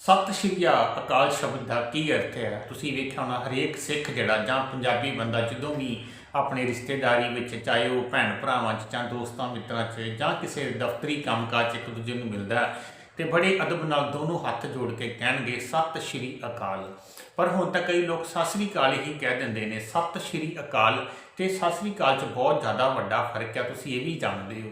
ਸਤਿ ਸ਼੍ਰੀ ਅਕਾਲ ਸ਼ਬਦ ਦਾ ਕੀ ਅਰਥ ਹੈ? ਤੁਸੀਂ ਵੇਖਿਆ ਹੋਣਾ ਹਰੇਕ ਸਿੱਖ ਜਿਹੜਾ ਜਾਂ ਪੰਜਾਬੀ ਬੰਦਾ ਜਦੋਂ ਵੀ ਆਪਣੇ ਰਿਸ਼ਤੇਦਾਰੀ ਵਿੱਚ ਚਾਹੇ ਉਹ ਭੈਣ ਭਰਾਵਾਂ 'ਚ ਜਾਂ ਦੋਸਤਾਂ ਮਿੱਤਰਾਂ 'ਚ ਜਾਂ ਕਿਸੇ ਦਫ਼ਤਰੀ ਕੰਮਕਾਜ 'ਚ ਇੱਕ ਦੂਜੇ ਨੂੰ ਮਿਲਦਾ ਹੈ, ਤੇ ਬੜੇ ਅਦਬ ਨਾਲ ਦੋਨੋਂ ਹੱਥ ਜੋੜ ਕੇ ਕਹਿਣਗੇ ਸਤਿ ਸ਼੍ਰੀ ਅਕਾਲ। ਪਰ ਹੁਣ ਤਾਂ ਕਈ ਲੋਕ ਸਤਿ ਸ਼੍ਰੀ ਅਕਾਲ ਹੀ ਕਹਿ ਦਿੰਦੇ ਨੇ ਸਤਿ ਸ਼੍ਰੀ ਅਕਾਲ। ਤੇ ਸਤਿ ਸ਼੍ਰੀ ਅਕਾਲ 'ਚ ਬਹੁਤ ਜ਼ਿਆਦਾ ਵੱਡਾ ਫ਼ਰਕ ਹੈ ਤੁਸੀਂ ਇਹ ਵੀ ਜਾਣਦੇ ਹੋ।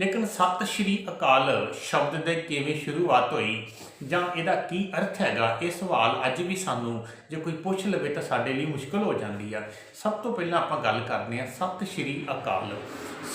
ਲੇਕਿਨ ਸਤਿ ਸ਼੍ਰੀ ਅਕਾਲ ਸ਼ਬਦ ਦੇ ਕਿਵੇਂ ਸ਼ੁਰੂਆਤ ਹੋਈ? ਜਾਂ ਇਹਦਾ ਕੀ ਅਰਥ ਹੈਗਾ? ਇਹ ਸਵਾਲ ਅੱਜ ਵੀ ਸਾਨੂੰ ਜੇ ਕੋਈ ਪੁੱਛ ਲਵੇ ਤਾਂ ਸਾਡੇ ਲਈ ਮੁਸ਼ਕਲ ਹੋ ਜਾਂਦੀ ਆ। ਸਭ ਤੋਂ ਪਹਿਲਾਂ ਆਪਾਂ ਗੱਲ ਕਰਦੇ ਹਾਂ ਸਤਿ ਸ਼੍ਰੀ ਅਕਾਲ।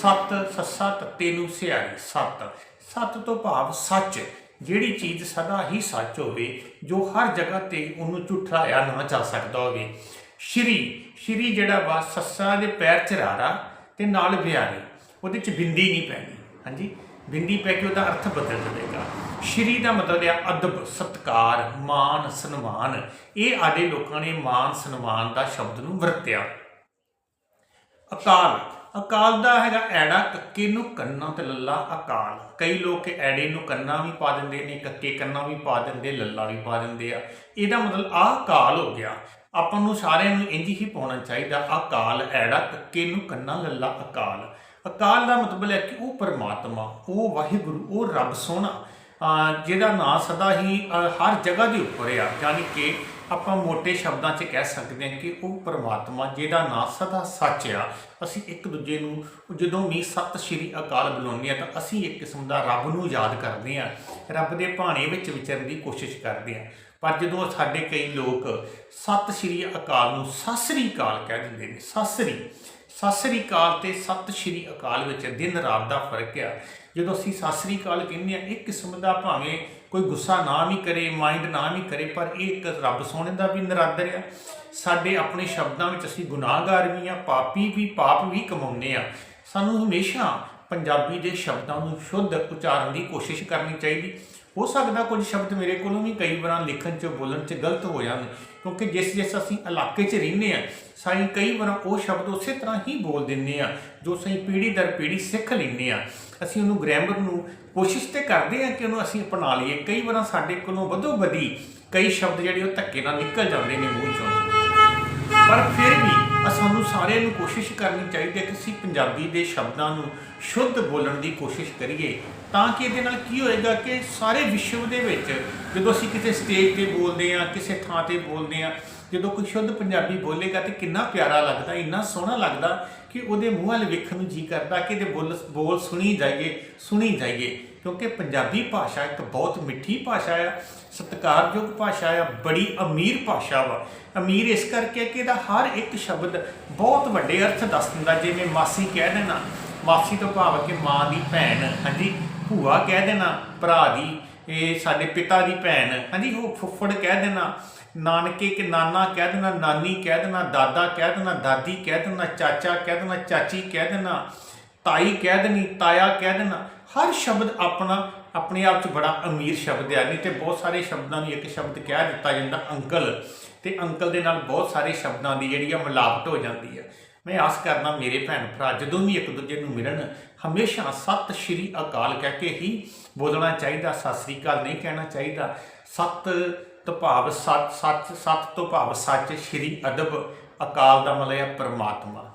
ਸਤ ਸੱਸਾ ਤੱਤੇ ਨੂੰ ਸਿਆਰੀ। ਸਤ। ਸਤ ਤੋਂ ਭਾਵ ਸੱਚ। ਜਿਹੜੀ ਚੀਜ਼ ਸਦਾ ਹੀ ਸੱਚ ਹੋਵੇ, ਜੋ ਹਰ ਜਗ੍ਹਾ ਤੇ ਉਹਨੂੰ ਝੁਠਲਾਇਆ ਨਾ ਜਾ ਸਕਦਾ ਹੋਵੇ। ਸ਼੍ਰੀ। ਸ਼੍ਰੀ ਜਿਹੜਾ ਵਾ ਸੱਸਾ ਦੇ ਪੈਰ ਚਰਾਰਾ ਤੇ ਨਾਲ ਬਿਆਰੇ। ਉਹਦੇ ਚ ਬਿੰਦੀ ਨਹੀਂ ਪੈਣੀ। ਹਾਂਜੀ? ਬਿੰਦੀ ਪੈ ਕੇ ਉਹਦਾ ਅਰਥ ਬਦਲ ਜਾਵੇਗਾ ਸ਼੍ਰੀ ਦਾ ਮਤਲਬ ਹੈ ਅਦਬ, ਸਤਕਾਰ, ਮਾਨ, ਸਨਮਾਨ। ਇਹ ਆਡੇ ਲੋਕਾਂ ਨੇ ਮਾਨ, ਸਨਮਾਨ ਦਾ ਸ਼ਬਦ ਨੂੰ ਵਰਤਿਆ। ਅਕਾਲ। ਅਕਾਲ ਦਾ ਹੈਗਾ ਐੜਾ, ਕੱਕੇ ਨੂੰ ਕੰਨਾਂ ਤੇ ਲੱਲਾ ਅਕਾਲ। ਕਈ ਲੋਕ ਐੜੇ ਨੂੰ ਕੰਨਾਂ ਵੀ ਪਾ ਦਿੰਦੇ ਨੇ, ਕੱਕੇ ਕੰਨਾਂ ਵੀ ਪਾ ਦਿੰਦੇ, ਲੱਲਾ ਵੀ ਪਾ ਦਿੰਦੇ ਆ। ਇਹਦਾ ਮਤਲਬ ਆਹ ਅਕਾਲ ਹੋ ਗਿਆ। ਆਪਾਂ ਨੂੰ ਸਾਰਿਆਂ ਨੂੰ ਇੰਜ ਹੀ ਪਾਉਣਾ ਚਾਹੀਦਾ, ਅਕਾਲ, ਐੜਾ, ਕੱਕੇ ਨੂੰ ਕੰਨਾ, ਲੱਲਾ ਅਕਾਲ। ਅਕਾਲ ਦਾ ਮਤਲਬ ਹੈ ਕਿ ਉਹ ਪਰਮਾਤਮਾ, ਉਹ ਵਾਹਿਗੁਰੂ, ਉਹ ਰੱਬ ਸੋਹਣਾ ਜਿਹਦਾ ਨਾਂ ਸਦਾ ਹੀ ਹਰ ਜਗ੍ਹਾ ਦੇ ਉੱਪਰ ਆ ਯਾਨੀ ਕਿ ਆਪਾਂ ਮੋٹے ਸ਼ਬਦਾਂ 'ਚ ਕਹਿ ਸਕਦੇ ਹਾਂ ਕਿ ਉਹ ਪਰਮਾਤਮਾ ਜਿਹਦਾ ਨਾਂ ਸਦਾ ਸੱਚ ਆ। ਅਸੀਂ ਇੱਕ ਦੂਜੇ ਨੂੰ ਜਦੋਂ ਵੀ ਸਤਿ ਸ਼੍ਰੀ ਅਕਾਲ ਬੁਲਾਉਂਦੇ ਆ ਤਾਂ ਅਸੀਂ ਇੱਕ ਕਿਸਮ ਦਾ ਰੱਬ ਨੂੰ ਯਾਦ ਕਰਦੇ ਆ ਰੱਬ ਦੇ ਭਾਣੇ ਵਿੱਚ ਵਿਚਰਨ ਦੀ ਕੋਸ਼ਿਸ਼ ਕਰਦੇ ਆ ਪਰ ਜਦੋਂ ਸਾਡੇ ਕਈ ਲੋਕ ਸਤਿ ਸ਼੍ਰੀ ਅਕਾਲ ਨੂੰ ਸਤਿ ਸ਼੍ਰੀ ਕਹਿ ਦਿੰਦੇ ਨੇ, ਸਤਿ ਸ਼੍ਰੀ, ਸਤਿ ਸ੍ਰੀ ਅਕਾਲ ਤੇ ਸਤਿ ਸ਼੍ਰੀ ਅਕਾਲ ਵਿੱਚ ਦਿਨ ਰਾਤ ਦਾ ਫ਼ਰਕ ਆ। ਜਦੋਂ ਅਸੀਂ ਸਤਿ ਸ੍ਰੀ ਕਹਿੰਦੇ ਆ ਇੱਕ ਕਿਸਮ ਦਾ ਭਾਵੇਂ ਕੋਈ ਗੁੱਸਾ ਨਾ ਵੀ ਕਰੇ ਮਾਈਂਡ ਨਾ ਵੀ ਕਰੇ, ਪਰ ਇਹ ਇੱਕ ਰੱਬ ਸੋਹਣੇ ਦਾ ਵੀ ਨਰਾਦਰ ਆ। ਸਾਡੇ ਆਪਣੇ ਸ਼ਬਦਾਂ ਵਿੱਚ ਅਸੀਂ ਗੁਨਾਹਗਾਰ ਵੀ ਆ, ਪਾਪੀ ਵੀ, ਪਾਪ ਵੀ ਕਮਾਉਂਦੇ ਆ। ਸਾਨੂੰ ਹਮੇਸ਼ਾ ਪੰਜਾਬੀ ਦੇ ਸ਼ਬਦਾਂ ਨੂੰ ਸ਼ੁੱਧ ਉਚਾਰਨ ਦੀ ਕੋਸ਼ਿਸ਼ ਕਰਨੀ ਚਾਹੀਦੀ। ਹੋ ਸਕਦਾ ਕੁਝ ਸ਼ਬਦ ਮੇਰੇ ਕੋਲੋਂ ਵੀ ਕਈ ਵਾਰਾਂ ਲਿਖਣ 'ਚ, ਬੋਲਣ 'ਚ ਗਲਤ ਹੋ ਜਾਣ, ਕਿਉਂਕਿ ਜਿਸ ਜਿਸ ਅਸੀਂ ਇਲਾਕੇ 'ਚ ਰਹਿੰਦੇ ਆ ਸਾਈ ਕਈ ਵਾਰਾਂ ਉਹ ਸ਼ਬਦ ਉਸੇ ਤਰ੍ਹਾਂ ਹੀ ਬੋਲ ਦਿੰਦੇ ਆ ਜੋ ਅਸੀਂ ਪੀੜ੍ਹੀ ਦਰ ਪੀੜ੍ਹੀ ਸਿੱਖ ਲੈਂਦੇ ਆ ਅਸੀਂ ਉਹਨੂੰ ਗ੍ਰਾਮਰ ਨੂੰ ਕੋਸ਼ਿਸ਼ ਤੇ ਕਰਦੇ ਆ ਕਿ ਉਹਨੂੰ ਅਸੀਂ ਅਪਣਾ ਲਈਏ। ਕਈ ਵਾਰਾਂ ਸਾਡੇ ਕੋਲੋਂ ਵਧੋ ਵਧੀ ਕਈ ਸ਼ਬਦ ਜਿਹੜੇ ਉਹ ਧੱਕੇ ਨਾਲ ਨਿਕਲ ਜਾਂਦੇ ਨੇ ਮੂੰਹ 'ਚੋਂ। ਪਰ ਫਿਰ ਵੀ ਸਾਨੂੰ ਸਾਰਿਆਂ ਨੂੰ ਕੋਸ਼ਿਸ਼ ਕਰਨੀ ਚਾਹੀਦੀ ਹੈ ਕਿ ਅਸੀਂ ਪੰਜਾਬੀ ਦੇ ਸ਼ਬਦਾਂ ਨੂੰ ਸ਼ੁੱਧ ਬੋਲਣ ਦੀ ਕੋਸ਼ਿਸ਼ ਕਰੀਏ, ਤਾਂ ਕਿ ਇਹਦੇ ਨਾਲ ਕੀ ਹੋਏਗਾ ਕਿ ਸਾਰੇ ਵਿਸ਼ਵ ਦੇ ਵਿੱਚ ਜਦੋਂ ਅਸੀਂ ਕਿਸੇ ਸਟੇਜ ਤੇ ਬੋਲਦੇ ਆ ਕਿਸੇ ਥਾਂ ਤੇ ਬੋਲਦੇ ਆ ਜਦੋਂ ਕੋਈ ਸ਼ੁੱਧ ਪੰਜਾਬੀ ਬੋਲੇਗਾ ਤੇ ਕਿੰਨਾ ਪਿਆਰਾ ਲੱਗਦਾ, ਇੰਨਾ ਸੋਹਣਾ ਲੱਗਦਾ ਕਿ ਉਹਦੇ ਮੂੰਹ ਵੱਲ ਵੇਖਣ ਨੂੰ ਜੀ ਕਰਦਾ ਕਿ ਇਹਦੇ ਬੋਲ ਬੋਲ ਸੁਣੀ ਜਾਈਏ ਸੁਣੀ ਜਾਈਏ। ਕਿਉਂਕਿ ਪੰਜਾਬੀ ਭਾਸ਼ਾ ਇੱਕ ਬਹੁਤ ਮਿੱਠੀ ਭਾਸ਼ਾ ਆ, ਸਤਿਕਾਰਯੋਗ ਭਾਸ਼ਾ ਆ, ਬੜੀ ਅਮੀਰ ਭਾਸ਼ਾ ਵਾ। ਅਮੀਰ ਇਸ ਕਰਕੇ ਕਿ ਇਹਦਾ ਹਰ ਇੱਕ ਸ਼ਬਦ ਬਹੁਤ ਵੱਡੇ ਅਰਥ ਦੱਸ ਦਿੰਦਾ। ਜਿਵੇਂ ਮਾਸੀ ਕਹਿ ਦੇਣਾ ਮਾਸੀ ਤੋਂ ਭਾਵ ਕਿ ਮਾਂ ਦੀ ਭੈਣ, ਹਾਂਜੀ, ਭੂਆ ਕਹਿ ਦੇਣਾ ਭਰਾ ਦੀ ਇਹ ਸਾਡੇ ਪਿਤਾ ਦੀ ਭੈਣ, ਹਾਂਜੀ, ਉਹ ਫੁੱਫੜ ਕਹਿ ਦੇਣਾ, ਨਾਨਕੇ ਕਿ ਨਾਨਾ ਕਹਿ ਦੇਣਾ, ਨਾਨੀ ਕਹਿ ਦੇਣਾ, ਦਾਦਾ ਕਹਿ ਦੇਣਾ, ਦਾਦੀ ਕਹਿ ਦੇਣਾ, ਚਾਚਾ ਕਹਿ ਦੇਣਾ, ਚਾਚੀ ਕਹਿ ਦੇਣਾ, ਤਾਈ ਕਹਿ ਦੇਣੀ, ਤਾਇਆ ਕਹਿ ਦੇਣਾ, ਹਰ ਸ਼ਬਦ ਆਪਣਾ, ਆਪਣੇ ਆਪ 'ਚ ਬੜਾ ਅਮੀਰ ਸ਼ਬਦ ਹੈ ਨਹੀਂ ਤੇ ਬਹੁਤ ਸਾਰੇ ਸ਼ਬਦਾਂ ਨੂੰ ਇੱਕ ਸ਼ਬਦ ਕਹਿ ਦਿੱਤਾ ਜਾਂਦਾ, ਅੰਕਲ। ਤੇ ਅੰਕਲ ਦੇ ਨਾਲ ਬਹੁਤ ਸਾਰੇ ਸ਼ਬਦਾਂ ਦੀ ਜਿਹੜੀ ਆ ਮਿਲਾਵਟ ਹੋ ਜਾਂਦੀ ਹੈ ਮੈਂ ਆਸ ਕਰਦਾ ਮੇਰੇ ਭੈਣ ਭਰਾ, ਜਦੋਂ ਵੀ ਇੱਕ ਦੂਜੇ ਨੂੰ ਮਿਲਣ, ਹਮੇਸ਼ਾ ਸਤਿ ਸ਼੍ਰੀ ਅਕਾਲ ਕਹਿ ਕੇ ਹੀ ਬੋਲਣਾ ਚਾਹੀਦਾ, ਸਤਿ ਸ਼੍ਰੀ ਅਕਾਲ ਨਹੀਂ ਕਹਿਣਾ ਚਾਹੀਦਾ। ਸਤ ਤੋਂ ਭਾਵ ਸੱਚ ਸੱਚ ਸੱਤ ਤੋਂ ਭਾਵ ਸੱਚ ਸ਼੍ਰੀ ਅਦਬ ਅਕਾਲ ਦਾ ਮਤਲਬ ਹੈ ਪਰਮਾਤਮਾ।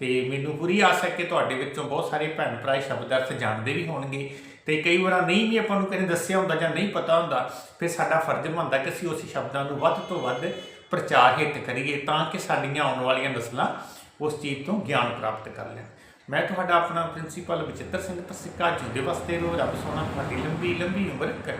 ਤੇ ਮੈਨੂੰ ਪੂਰੀ ਆਸ ਹੈ ਕਿ ਤੁਹਾਡੇ ਵਿੱਚੋਂ ਬਹੁਤ ਸਾਰੇ ਭੈਣ ਭਰਾ ਇਹ ਸ਼ਬਦ ਅਰਥ ਜਾਣਦੇ ਵੀ ਹੋਣਗੇ। ਤੇ ਕਈ ਵਾਰ ਨਹੀਂ ਵੀ ਆਪਾਂ ਨੂੰ ਕਿਸੇ ਦੱਸਿਆ ਹੁੰਦਾ ਜਾਂ ਨਹੀਂ ਪਤਾ ਹੁੰਦਾ, ਫਿਰ ਸਾਡਾ ਫਰਜ਼ ਬਣਦਾ ਕਿ ਅਸੀਂ ਉਸ ਸ਼ਬਦਾਂ ਨੂੰ ਵੱਧ ਤੋਂ ਵੱਧ ਪ੍ਰਚਾਰ ਹਿੱਤ ਕਰੀਏ, ਤਾਂ ਕਿ ਸਾਡੀਆਂ ਆਉਣ ਵਾਲੀਆਂ ਨਸਲਾਂ ਉਸ ਚੀਜ਼ ਤੋਂ ਗਿਆਨ ਪ੍ਰਾਪਤ ਕਰ ਲਿਆ। ਮੈਂ ਤੁਹਾਡਾ ਆਪਣਾ ਪ੍ਰਿੰਸੀਪਲ ਬਚਿੱਤਰ ਸਿੰਘ ਤਸਿਕਾ ਜਿੰਦੇ ਵਾਸਤੇ ਰੋ ਰੱਬ ਸੋਨਾ, ਤੁਹਾਡੀ ਲੰਬੀ ਲੰਬੀ ਉਮਰ ਕਰੇ